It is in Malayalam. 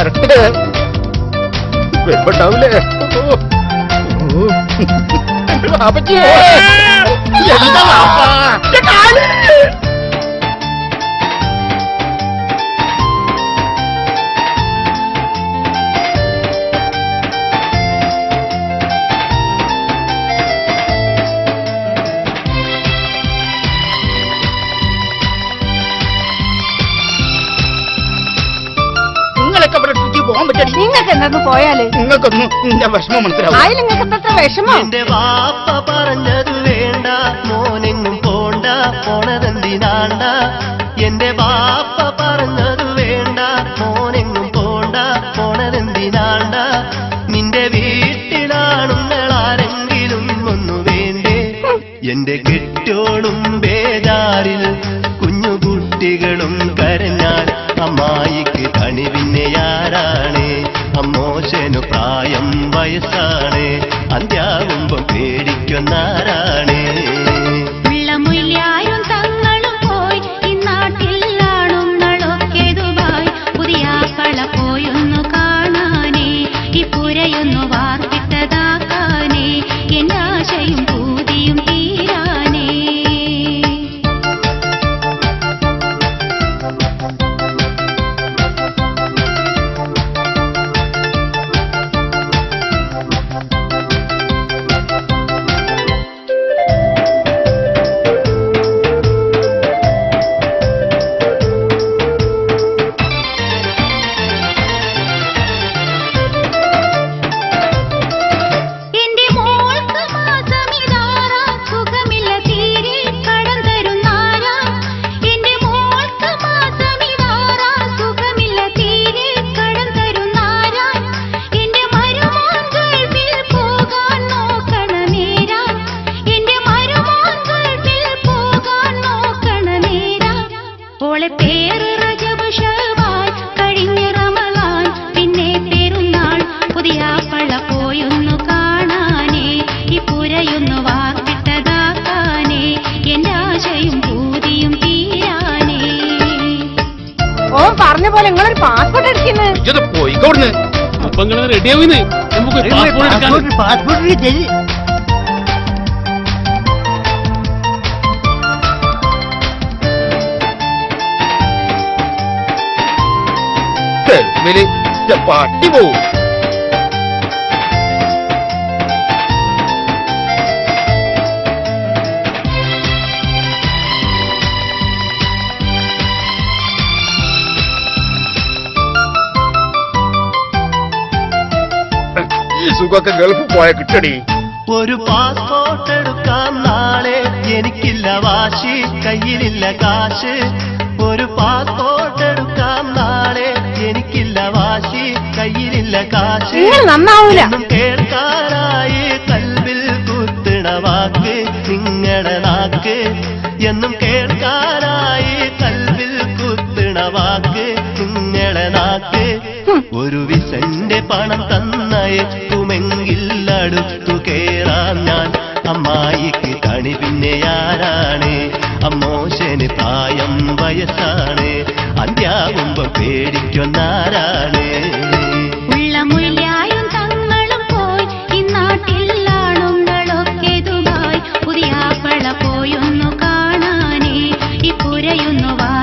വരട്ടെ വരുമ്പോണ്ടാവൂലേ അപ്പച്ചേ. പോകാൻ പറ്റടി നിങ്ങൾക്ക് എന്തെന്ന് പോയാലേ? നിങ്ങൾക്കൊന്നും എന്റെ വിഷമം മനസ്സിലാവും ആയി നിങ്ങൾക്ക് എന്താ വിഷമം? എന്റെ വാപ്പ പറഞ്ഞത് വേണ്ട മോനെങ്ങും പോണ്ട പോണതെന്തിനാണ്ട. എന്റെ വാപ്പ പറഞ്ഞത് വേണ്ട മോനെങ്ങും പോണ്ട പോണതെന്തിനാണ്ട. നിന്റെ വീട്ടിലാണുങ്ങളാരെങ്കിലും ഒന്നു വേണ്ടേ? എന്റെ കെട്ടോളും ബേജാറിൽ കുഞ്ഞുകുട്ടികളും കരഞ്ഞാൽ വയസ്സാണ്. അന്ത്യാവുമ്പം പേടിക്കൊന്നാരാണ് പറഞ്ഞ പോലെ നിങ്ങളൊരു പാസ്പോർട്ട് എടുക്കുന്നത് ഇജ്ജത് പോയിക്കോടുന്ന് അപ്പൊ നിങ്ങൾ റെഡി ആവുന്നേ? നമുക്ക് പാസ്പോർട്ട് എടുക്കാൻ പാസ്പോർട്ട് തരി ഇജ്ജ് പട്ടി പോവും. സുഖമൊക്കെ ഗൾഫ് പോയ കിട്ടടി. ഒരു പാസ്പോർട്ട് എടുക്കാം നാളെ. എനിക്കില്ല വാശി കയ്യിലില്ല കാശ്. ഒരു പാസ്പോർട്ട് എടുക്കാം നാളെ. എനിക്കില്ല വാശി കയ്യിലില്ല കാശ്. നിങ്ങൾ നന്നാവൂല. എന്നും കേൾക്കാനായി കൽവിൽ കുത്തിട വാക്ക് നിങ്ങളുടെ നാക്ക്. എന്നും കേൾക്കാനായി കൽവിൽ കുത്തിട വാക്ക് നിങ്ങളുടെ നാക്ക്. ഒരു വിസന്റെ പണം തന്നയക്കുമെങ്കിൽ അമ്മായിക്ക് കണി പിന്നെ ആരാണ്? അമ്മോശന് പ്രായം വയസ്സാണ്. അന്ത്യാവുമ്പോ പേടിക്കൊന്നാരാണ്? പോയൊന്നു കാണാനേ. ഈ പുരയൊന്നു വാ